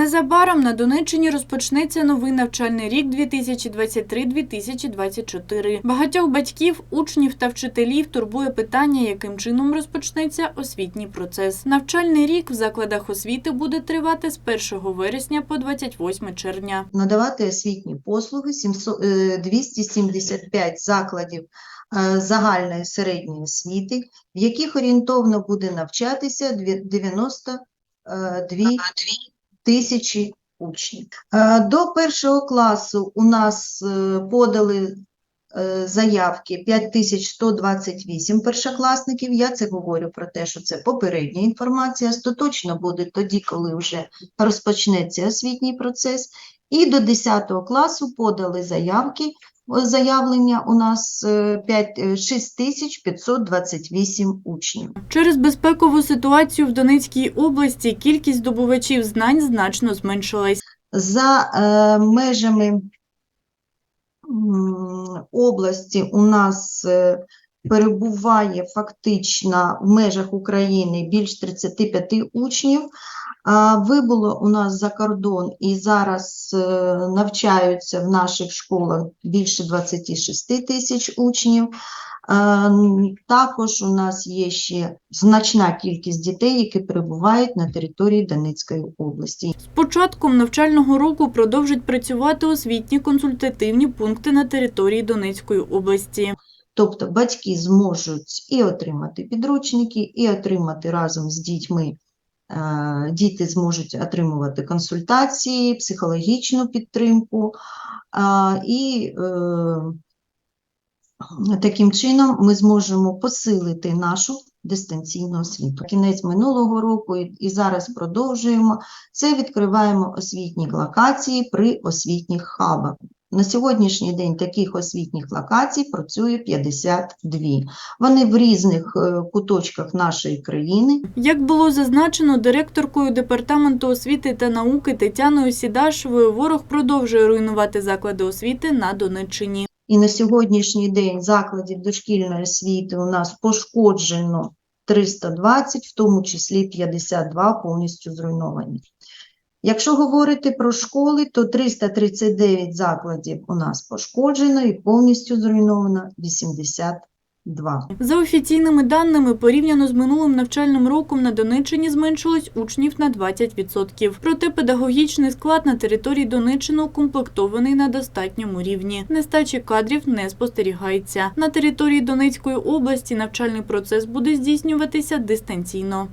Незабаром на Донеччині розпочнеться новий навчальний рік 2023-2024. Багатьох батьків, учнів та вчителів турбує питання, яким чином розпочнеться освітній процес. Навчальний рік в закладах освіти буде тривати з 1 вересня по 28 червня. надавати освітні послуги 700, е, 275 закладів е, загальної середньої освіти, в яких орієнтовно буде навчатися дві- 92 тисячі учнів. Е, До першого класу у нас е, подали е, заявки 5128 першокласників. Я це говорю про те, що це попередня інформація. Остаточно буде тоді, коли вже розпочнеться освітній процес. І до 10 класу подали заявки. Заявлення у нас е, 5 е, 6528 учнів. Через безпекову ситуацію в Донецькій області кількість здобувачів знань значно зменшилась. За е, межами області у нас е, перебуває фактично в межах України більш 35 учнів. Вибуло у нас за кордон і зараз е, навчаються в наших школах більше 26 тисяч учнів. Е, Також у нас є ще значна кількість дітей, які перебувають на території Донецької області. З початком навчального року продовжать працювати освітні консультативні пункти на території Донецької області. Тобто батьки зможуть і отримати підручники, і отримати разом з дітьми, діти зможуть отримувати консультації, психологічну підтримку. І е, таким чином ми зможемо посилити нашу дистанційну освіту. Кінець минулого року і зараз продовжуємо. Це відкриваємо освітні локації при освітніх хабах. На сьогоднішній день таких освітніх локацій працює 52. Вони в різних е, куточках нашої країни. Як було зазначено директоркою департаменту освіти та науки Тетяною Сідашевою, ворог продовжує руйнувати заклади освіти на Донеччині. І на сьогоднішній день закладів дошкільної освіти у нас пошкоджено 320, в тому числі 52 повністю зруйновані. Якщо говорити про школи, то 339 закладів у нас пошкоджено і повністю зруйновано 82. За офіційними даними, порівняно з минулим навчальним роком на Донеччині зменшилось учнів на 20%. Проте педагогічний склад на території Донеччини укомплектований на достатньому рівні. Нестачі кадрів не спостерігається. На території Донецької області навчальний процес буде здійснюватися дистанційно.